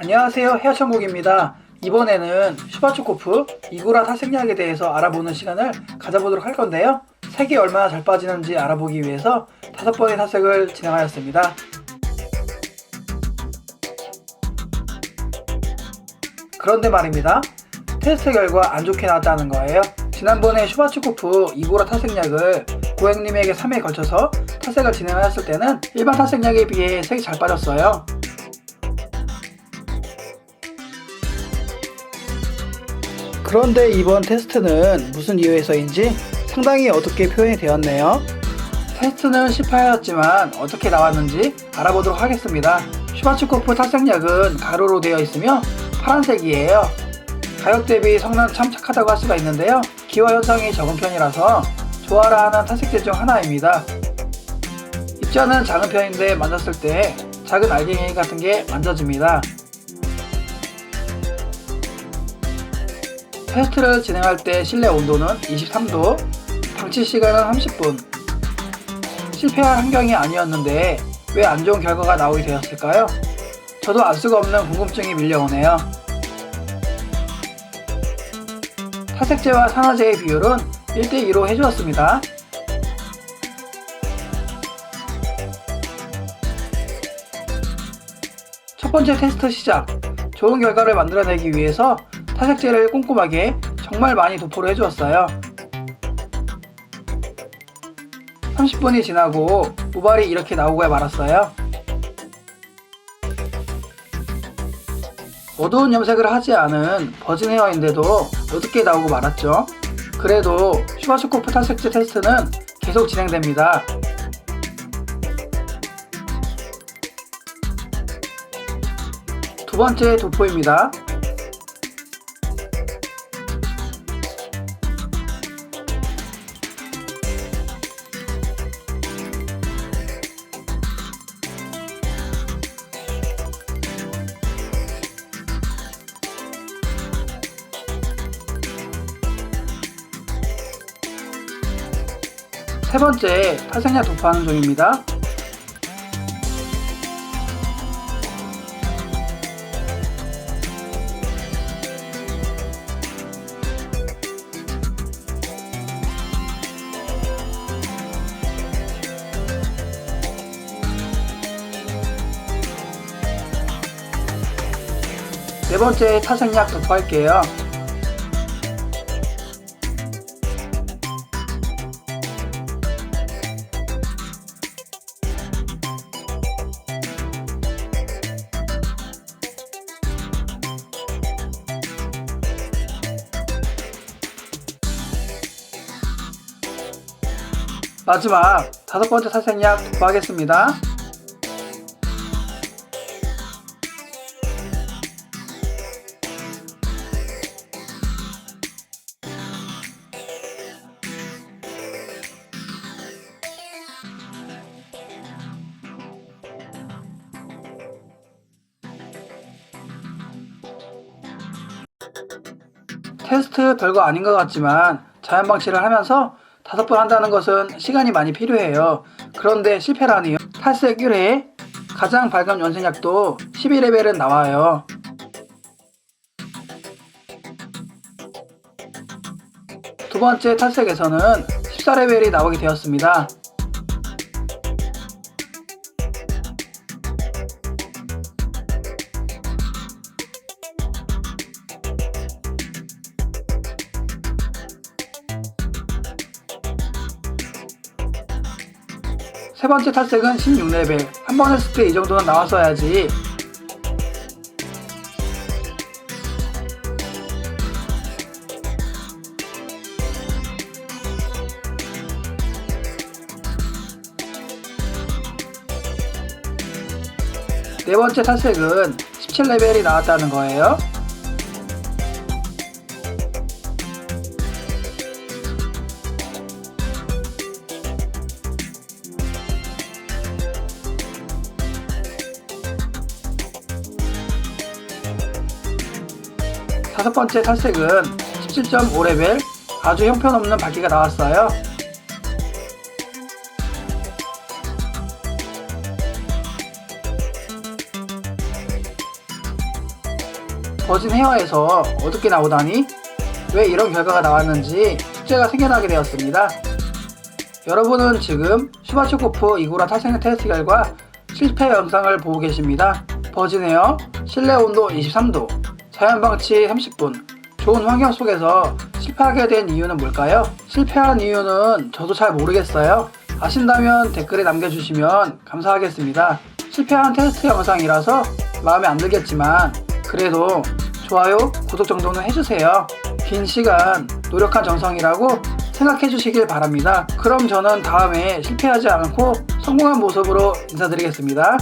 안녕하세요. 헤어천국입니다. 이번에는 슈바츠코프 이구라 탈색약에 대해서 알아보는 시간을 가져보도록 할 건데요. 색이 얼마나 잘 빠지는지 알아보기 위해서 다섯 번의 탈색을 진행하였습니다. 그런데 말입니다. 테스트 결과 안 좋게 나왔다는 거예요. 지난번에 슈바츠코프 이구라 탈색약을 고객님에게 3회에 걸쳐서 탈색을 진행하였을 때는 일반 탈색약에 비해 색이 잘 빠졌어요 그런데 이번 테스트는 무슨 이유에서인지 상당히 어둡게 표현이 되었네요. 테스트는 실패하였지만 어떻게 나왔는지 알아보도록 하겠습니다. 슈바츠코프 탈색약은 가루로 되어 있으며 파란색이에요. 가격 대비 성능 참 착하다고 할 수가 있는데요. 기화 현상이 적은 편이라서 좋아라 하는 탈색제 중 하나입니다. 입자는 작은 편인데 만졌을 때 작은 알갱이 같은 게 만져집니다. 테스트를 진행할 때 실내 온도는 23도, 방치 시간은 30분. 실패한 환경이 아니었는데 왜 안 좋은 결과가 나오게 되었을까요? 저도 알 수가 없는 궁금증이 밀려오네요. 탈색제와 산화제의 비율은 1대2로 해주었습니다. 첫 번째 테스트 시작. 좋은 결과를 만들어내기 위해서 탈색제를 꼼꼼하게 정말 많이 도포를 해주었어요. 30분이 지나고 모발이 이렇게 나오고 말았어요. 어두운 염색을 하지 않은 버진 헤어인데도 어둡게 나오고 말았죠. 그래도 슈바츠코프 탈색제 테스트는 계속 진행됩니다. 두 번째 도포입니다. 세 번째 탈색약 도포하는 중입니다. 네 번째 탈색약 도포할게요. 마지막 다섯 번째 탈색약 도포하겠습니다. 테스트 별거 아닌 것 같지만 자연 방치를 하면서 다섯 번 한다는 것은 시간이 많이 필요해요. 그런데 실패라니요. 탈색 1회 가장 밝은 연생약도 12레벨은 나와요. 두 번째 탈색에서는 14레벨이 나오게 되었습니다. 세 번째 탈색은 16레벨. 한 번 했을 때 이 정도는 나왔어야지. 네 번째 탈색은 17레벨이 나왔다는 거예요. 다섯 번째 탈색은 17.5레벨 아주 형편없는 밝기가 나왔어요. 버진 헤어에서 어둡게 나오다니 왜 이런 결과가 나왔는지 숙제가 생겨나게 되었습니다. 여러분은 지금 슈바초코프 이구라 탈색 테스트 결과 실패 영상을 보고 계십니다. 버진 헤어 실내 온도 23도 자연 방치 30분, 좋은 환경 속에서 실패하게 된 이유는 뭘까요? 실패한 이유는 저도 잘 모르겠어요. 아신다면 댓글에 남겨주시면 감사하겠습니다. 실패한 테스트 영상이라서 마음에 안 들겠지만 그래도 좋아요, 구독 정도는 해주세요. 긴 시간 노력한 정성이라고 생각해 주시길 바랍니다. 그럼 저는 다음에 실패하지 않고 성공한 모습으로 인사드리겠습니다.